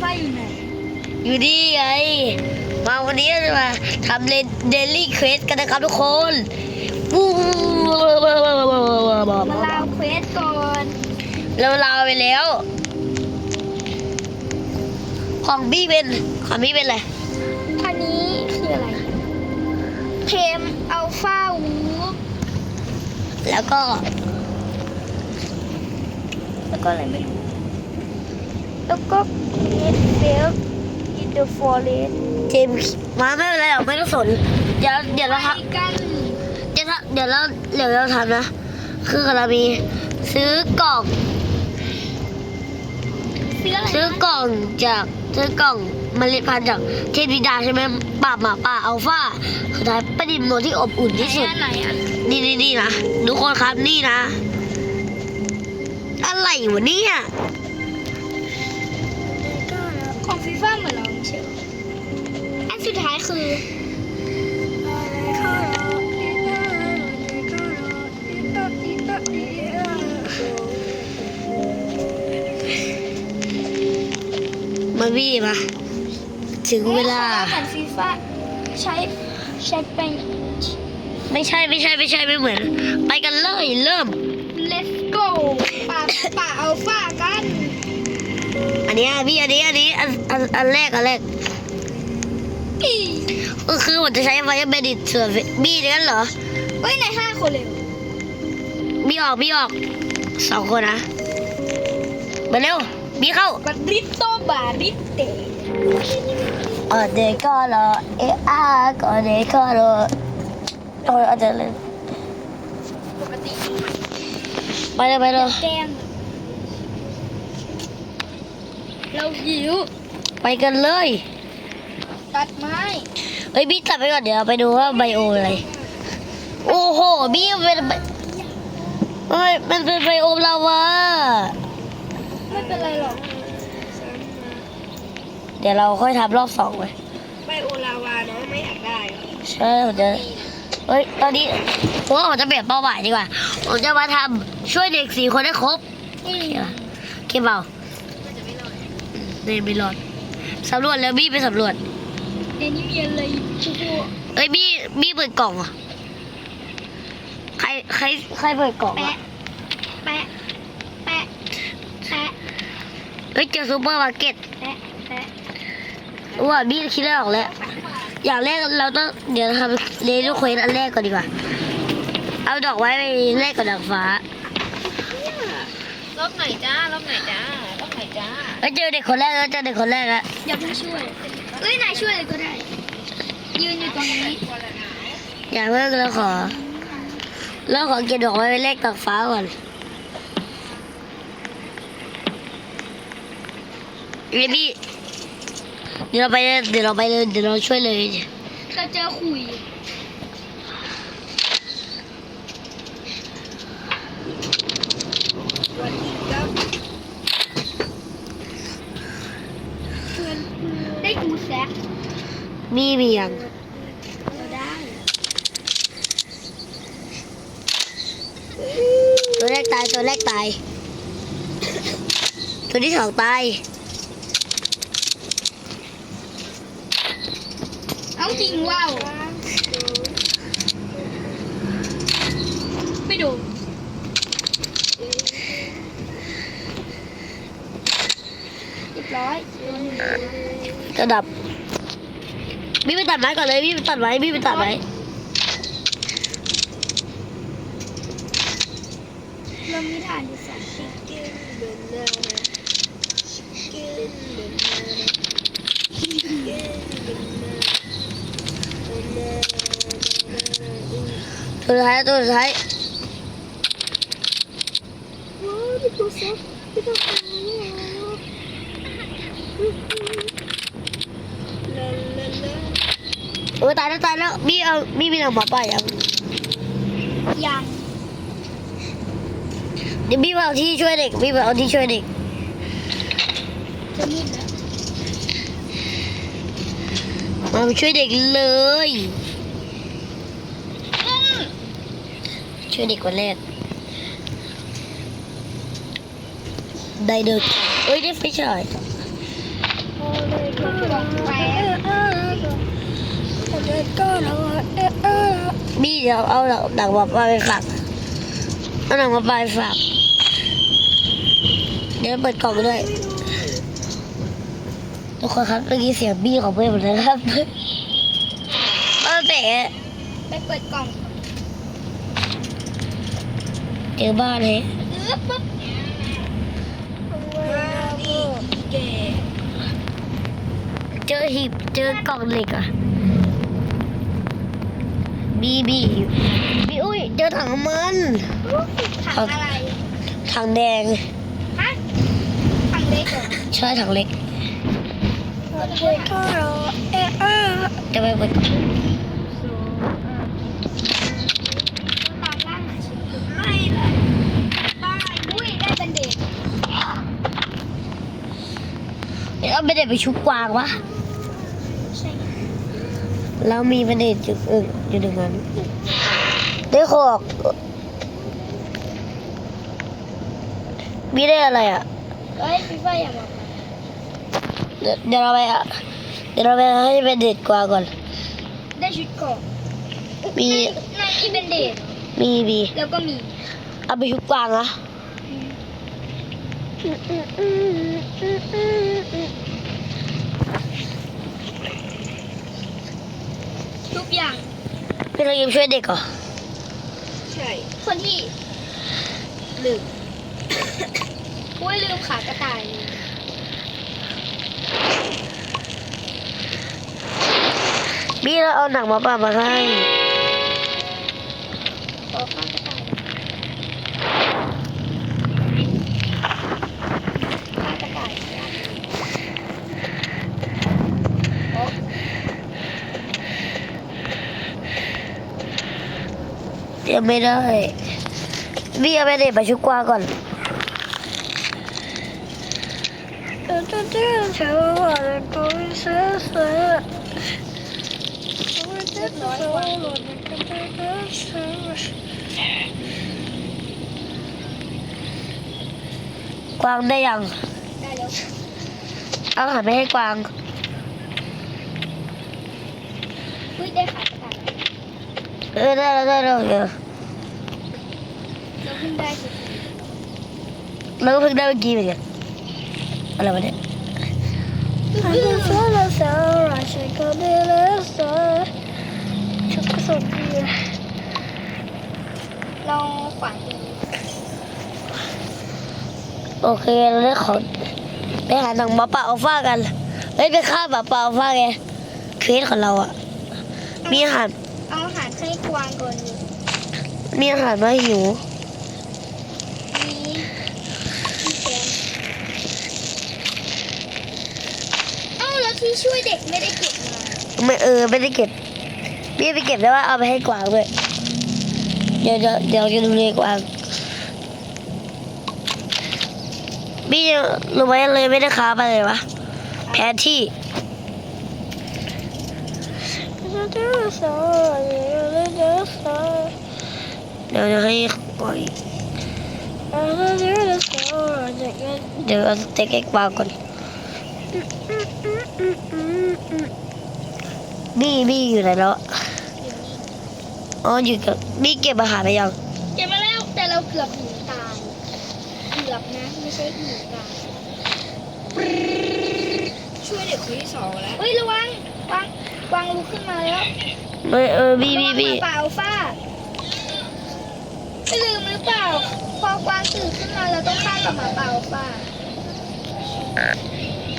ฟ้าอยู่ไหนอยู่นี่ไงมาวันนี้จะมาทำเลเดลี่เควสกันนะครับทุกคนวู้มาลาวเควสก่อนเราลาไปแล้ว ของพี่เป็นของพี่เป็นอะไรอันนี้คืออะไรเทมอัลฟาวูฟแล้วก็ แล้วก็อะไรไม่รู้ แล้วก็เอสเฟลอินเดอะฟอเรสเจมส์มาไม่เป็นไรหรอกไม่ต้องสน เดี๋ยวเดี๋ยวเราทกันำเดี๋ยวถ้าเดี๋ยวเราเดี๋ยวเราทำนะ คือเรามีซื้อกล่อง ซื้ออะไรซื้อกล่องจากซื้อกล่องเมล็ดพันธุ์จากเทพธิดาใช่ไหมป่าหมาป่าอัลฟาสุดท้ายประดิษฐ์โนที่อบอุ่นที่สุด ไหนอะนี่นี่นี่นะทุกคนครับนี่นะ อะไรวะเนี่ย สุดท้ายคือมาวี่มา ถึงเวลาเหมือนฟีฟ่าใช้ใช้เป็นไม่ใช่ไม่ใช่ไม่ใช่ไม่เหมือน ไปกันเลยเริ่ม let's go ป่าป่าอัลฟากัน อันนี้พี่อันนี้อันนี้อันอันอันแรกอันแรกอี ก็คือผมจะใช้ไฟเบดิตส่วนบี้นั่นเหรอเฮ้ยในห้าคนเลยบี้ออกบี้ออกสองคนนะมาเร็วบี้เข้าบัตริโตบาริเตเออเด็กก็รอเออาก็เด็กก็รอโอ้ยอาจจะเลยปกติไปเลยไปเลยแกล้งเราหิวไปกันเลย ตัดไม้เฮ้ยบี้ตัดไปก่อนเดี๋ยวเราไปดูว่าไบโออะไร โอ้โหบี้เป็นไบเฮ้ยมันเป็นไบโอลาวาไม่เป็นไรหรอกเดี๋ยวเราค่อยทำรอบสองไว้ไม่โอลาวาเนาะไม่อยากได้หรอกใช่ผมจะเฮ้ยตอนนี้ผมว่าผมจะเปลี่ยนเป้าหมายดีกว่าผมจะมาทำช่วยเด็กสี่คนให้ครบอืมเห็นปะคิดเปล่าเนี่ยไม่รอดสำรวจแล้วบี้ไปสำรวจ เดี๋ยวนี้มีอะไรชูโกเอ้ยบี้บี้เปิดกล่องอะใครใครใครเปิดกล่องแปะ อะแปะ แปะ แปะเฮ้ยเจอซูเปอร์มาร์เก็ตแปะ แปะ ว่าบี้คิดได้ออกแล้ว อย่างแรกเราต้องเดี๋ยวทำเลนเควสอันแรกก่อนดีกว่า เอาดอกไว้ไปแรกกับดอกฟ้า รอบไหนจ้ารอบไหนจ้ารอบไหนจ้าเฮ้ยเจอเด็กคนแรกแล้วเจอเด็กคนแรกแล้วอย่าเพิ่งช่วย เอ้ยนายช่วยเลยก็ได้ ยืนอยู่ตรงนี้อย่างแรกเราขอเราขอเก็บดอกไว้ไปแรกดอกฟ้าก่อนเดี๋ยวพี่เดี๋ยวเราไปเลยเดี๋ยวเราไปเลยเดี๋ยวเราช่วยเลยเราเจอขุย ได้กูแซก มีมียังเราได้ตัวแรกตายตัวแรกตาย ตัวที่สองตายเอาจริงว้าวไม่ดูเรียบร้อยตัวหนึ่งจะดับ พี่ไปตัดไม้ก่อนเลยพี่ไปตัดไม้พี่ไปตัดไม้เริ่มนิทานอยู่สองปีตัวสุดท้ายตัวสุดท้ายว้าวได้กูแซกไม่ต้องการแล้ว โอ้ยตายแล้วตายแล้วพี่เอาพี่มีหนังหมาป่ายังยังเดี๋ยวพี่มาเอาที่ช่วยเด็กพี่มาเอาที่ช่วยเด็กจะมืดแล้วมาช่วยเด็กเลยช่วยเด็กคนแรกได้เด็กเอ้ยได้ไฟฉายกล่องแหว นบี้เดี๋ยวเอาหนังมาป่าไปฝากเอาหนังมาป่าไปฝากเดี๋ยวเปิดกล่องด้วยทุกคนครับเมื่อกี้เสียงบี้ของเพื่อนหมดเลยครับตั้งแต่ไปเปิดกล่องเจอบ้านเลยเออปุ๊บนี่เก๋เจอหีบเจอกล่องเหล็กอะ บีบีบีอุ้ยเจอถังน้ำมัน ถังอะไร ถังแดง ฮะ ถังเล็กเหรอใช่ถังเล็กเล็กก็รอเออเออจะไปเปิดกล่องตามล่าหาชิ้นไม่เลยบ้าอุ้ยได้เป็นเด็กเดี๋ยวเอาไปเด็ดไปชุบกวางวะใช่ แล้วมีประเด็นจุดอื่นอยู่ตรงนั้นได้ขอกมีได้อะไรอะเฮ้ยพี่ว่าอย่าบอกเดี๋ยวเดี๋ยวเราไปอะเดี๋ยวเราไปให้เป็นเด็ดกวางก่อน ได้ชุดเกาะมีในอีเป็นเดทมีบีแล้วก็มีเอาไปชุบกวางนะ ทุก อย่างพี่เรายังช่วยเด็กเหรอ ใช่ คนที่ลืม อุ้ยลืมขากระต่ายเลยบีเราเอาหนังหมาป่ามาให้ ขอขากระต่ายขากระต่ายโอ้ ยังไม่ได้บีเอาไปเด็ดไปชุกวาก่อนกวางได้ยัง ได้แล้ว เอาหารไปให้กวาง อุ้ยได้ขากระ เออได้แล้วได้แล้วเดี๋ยวเราเพิ่งได้สิแล้วก็เพิ่งได้เมื่อกี้เหมือนกันอะไรวะเนี่ยเราฝันดีโอเคเราได้ของไปหาหนังหมาป่าอัลฟากันเฮ้ยไปฆ่าหมาป่าอัลฟาไงเควสของเราอะมีอาหารเอาอาหารให้กวางก่อนดิมีอาหารมาหิว มีที่แกนเอ้าแล้วที่ช่วยเด็กไม่ได้เก็บมาไม่เออไม่ได้เก็บพี่ไปเก็บแล้วว่าเอาไปให้กวางด้วยเดี๋ยวเดี๋ยวเดี๋ยวจะดูเลยกวางพี่รู้ไหมเลยไม่ได้ค้าไปเลยวะแผนที่ เดี๋ยวจะให้กวางอีกเดี๋ยวเอาสเต็กให้กวางก่อนบี้บี้อยู่ไหนแล้วอะอ๋ออยู่กับบี้เก็บอาหารไปยังเก็บมาแล้วแต่เราเกือบหนีตายเกือบนะไม่ใช่หนีตายช่วยเด็กคนที่สองแล้วเฮ้ยระวังกวาง กวางลุกขึ้นมาแล้วไม่เออบี้บี้บี้ระวังหมาป่าอัลฟาไม่ลืมหรือเปล่า พอกวางตื่นขึ้นมาเราต้องฆ่ากับหมาป่าอัลฟา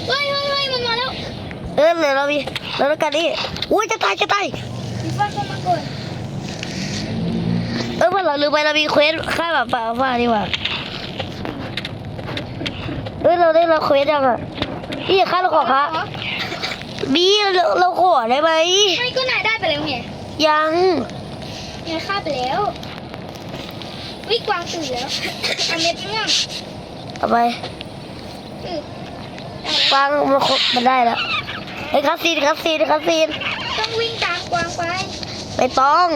เฮ้ยเฮ้ยเฮ้ยมันมาแล้ว เออเหลือเรามีเราต้องการนี่อุ้ยจะตายจะตายพี่ฟ้าเข้ามาก่อนเออเมื่อเราลืมไปเรามีเควสฆ่าแบบป่าฟ้าดีกว่าเออเราได้เราเควสยังอะพี่อย่าฆ่าเราขอคะบี้ เราเราขอได้ไหมไม่ก็นายได้ไปแล้วไงยังนายฆ่าไปแล้ววิกวางตื่นแล้วเอาเม็ดม่วงเอาไปเออวางมันครบมันได้แล้วไอ้ยคัสซีนคัสซีนคัสซีนต้องวิ่งตามกวางไปไม่ต้อง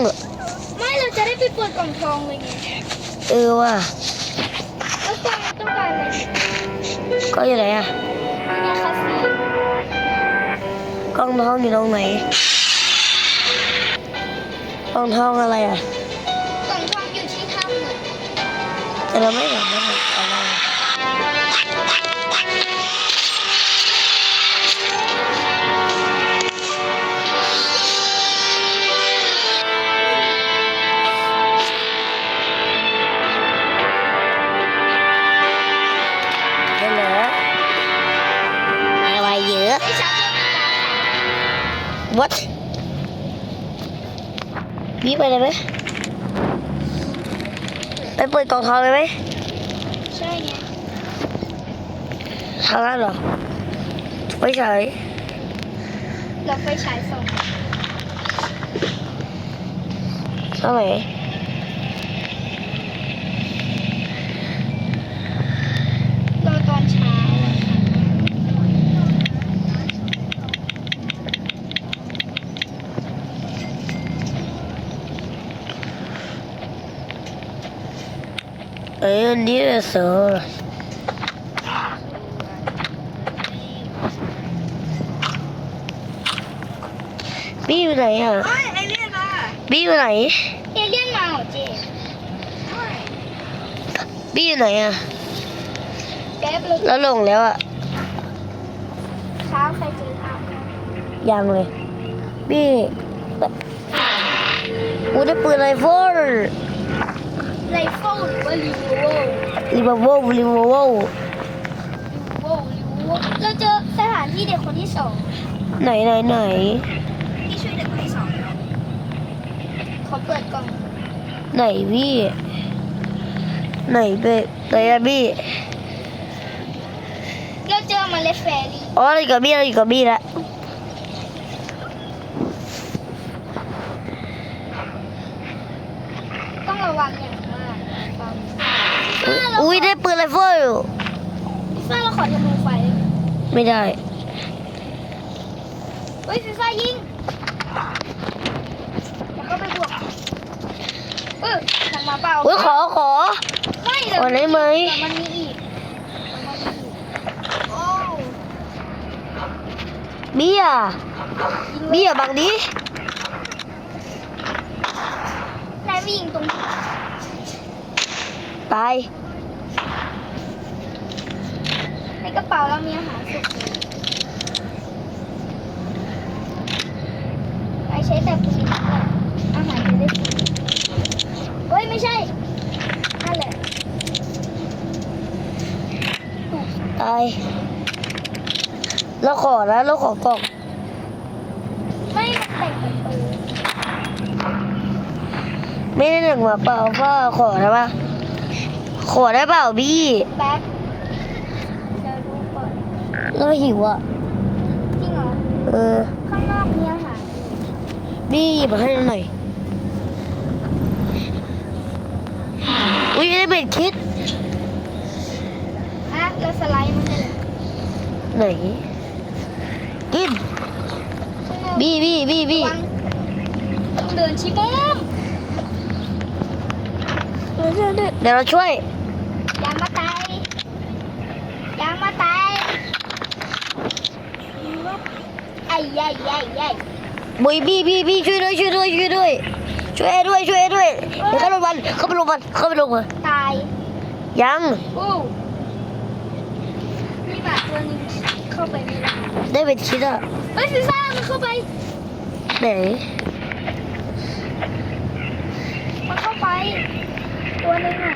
ไม่เราจะได้ไปเปิดกล่องทองเลยไงเออว่ะแล้วกวางต้องการอะไรก็อยู่ไหนอะนี่คาซี กล้องทองอยู่ตรงไหนกล้องทองอะไรอะกล่องทองอยู่ที่ถ้ำอะแต่เราไม่เห็นว่ามันอะไร what บีบไปเลยไหมไปเปิดกล่องทองเลยไหมใช่ไงทางนั้นเหรอไม่ใช่เราไฟฉายส่องทางไหนเราตอนเช้าอะ เอ้ยอันนี้เสือบี้อยู่ไหนอะเฮ้ยไอเลี่ยนมาบี้อยู่ไหนเอเลี่ยนมาเหรอเจบี้อยู่ไหนอะแป๊บเลยแล้วลงแล้วอะเช้าใครเจอทยังเลยบี้กูได้ปืนไรเฟิลำ ไรเฟิลหรือว่ารีโวลรีบาวรีบาวรีโวลรีโวลเราเจอสถานที่เด็กคนที่สองไหนไหนไหนที่ช่วยเด็กคนที่สองแล้วเขาเปิดกล่องไหนบี้ไหนเบไหนอะบี้เราเจอเมาเล็ดแฟรี่อ๋อเราอยู่กับบี้เราอยู่กับบี้ละ ต้องระวังอย่างมากฟัง อุ้ ยได้ปืนไรเฟิลฟีฟ่าเราขอธนูไฟไม่ได้เฮ้ยฟีฟ่ายิงแล้วก็ไปบวกเออทางมาเปล่าอุ้ยขอขอ ไม่เดี๋ยวขอได้ไหมเดี๋ยวมันมีอีกเดี๋ยวมันมีอีกโอ้เบี้ยเบี้ยบางนี้นายวิ่งตรง ตาย ใน กระเป๋าเรามีอาหารสุกอยู่นายใช้แต่ปืนอาหารจะได้สุกเฮ้ยไม่ใช่นั่นแหละตายเราขอนะเราขอกล่องไม่มันแต่งเป็นปืนไม่ได้หนึ่งมาเปล่าพ่อขอได้ปะขอได้เปล่าบี้แป๊บจะรู้ก่อน เราหิวอะ จริงเหรอ เออ ข้างนอกมีอาหารบี้หยิบมาให้หน่อย อุ้ยได้เป็นคิด อะแล้วสไลด์มันเลยไหน กินข้างนอกบี้บี้บี้บี้ระวังต้องเดินชิมุมเดี๋ยวเราช่วย อย่ามาตายอย่ามาตายไอ้ ยัยยัยยัยบุยบี้บี้บี้ช่วยด้วยช่วยด้วยช่วยด้วยช่วยด้วยช่วยด้วยเดี๋ยวเข้าไปลงมันเข้าไปลงมันเข้าไปลงมันตายยังอู้มีหมาตัวหนึงเข้าไปไม่ได้ได้เป็นคิดอะเฮ้ยฟีฟ่ามันเข้าไปไหนมันเข้าไป ตัวหนึงอะ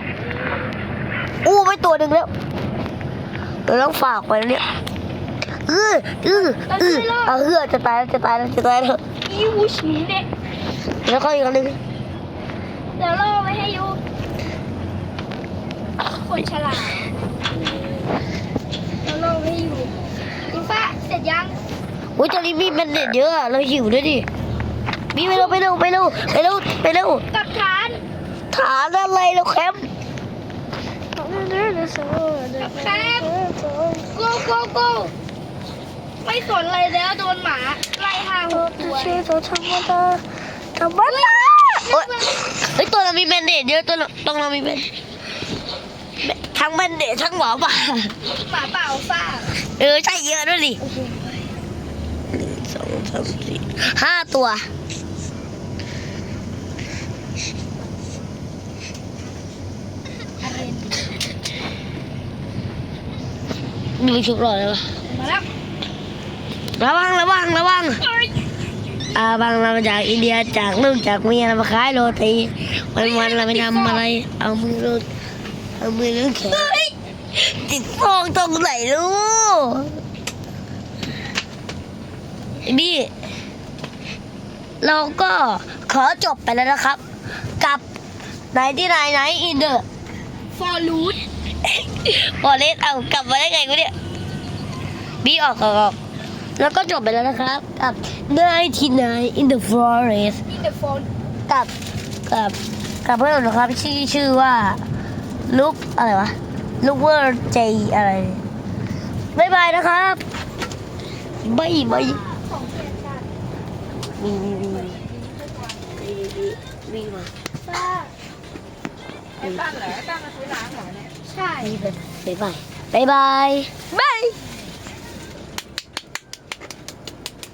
อู้ไปตัวหนึ่งแล้วเราต้องฝากไปแล้วเนี่ย เออเออเออเอาเฮือจะตายแล้วจะตายแล้วจะตายแล้วอีวูชิเด็กแล้วก็อีกอันหนึงเดี๋ยวล่อไว้ให้อยูคนฉลาดเดี๋ยวล่อไว้ให้อยู่ฟีฟ่าเสร็จยังอุ้ยตอนนี้มีแบนเด็ดเยอะอะเราหิวด้วยดิมีไปเร็วไปเร็วไปเร็วไปเร็วไปเร็วกับฐาน ฐานอะไรเราแคมป์แป๊บโกโกโก ไม่สนอะไรแล้วโดนหมาไล่หาหกตัวชื่อตัวธรรมดาธรรมดาโอ๊ยเฮ้ยตัวเรามีแบนเด็ดเยอะตัวเราตรงเรามีแบนทั้งแบนเด็ดทั้งหมอป่าหมาเปล่าฟ้าเออใช่เยอะด้วยดิสองสามสี่ห้าตัวมีชุบหล่อเลยวะมาแล้ว ระวังระวังระวังอาบางเรามาจากอินเดียจากลูกจากเมียเรามาขายโรตีวันวันๆเราไปทำอะไร เอามือรูดเอามือลูดแขนติดฟองตรงไหนลูกนี่เราก็ขอจบไปแล้วนะครับ กับไหนที่ไหนไหนอินเดอร์ฟอร์รูทบอเลสเอากลับมาได้ไงกูเนี่ยบีออกออกออก แล้วก็จบไปแล้วนะครับ กับ99 in the forest อินเดอะฟอร์กับกับกับเพื่อนนะครับชื่อชื่อว่าลูกอะไรวะลูกเวอร์เจอะไรบายบายนะครับบายบายมีมีมีมีมีมีมาไอ้บ้านเหรอบ้านมาซื้อร้านเหรอเนี่ย ใช่บายบายบายบายบาย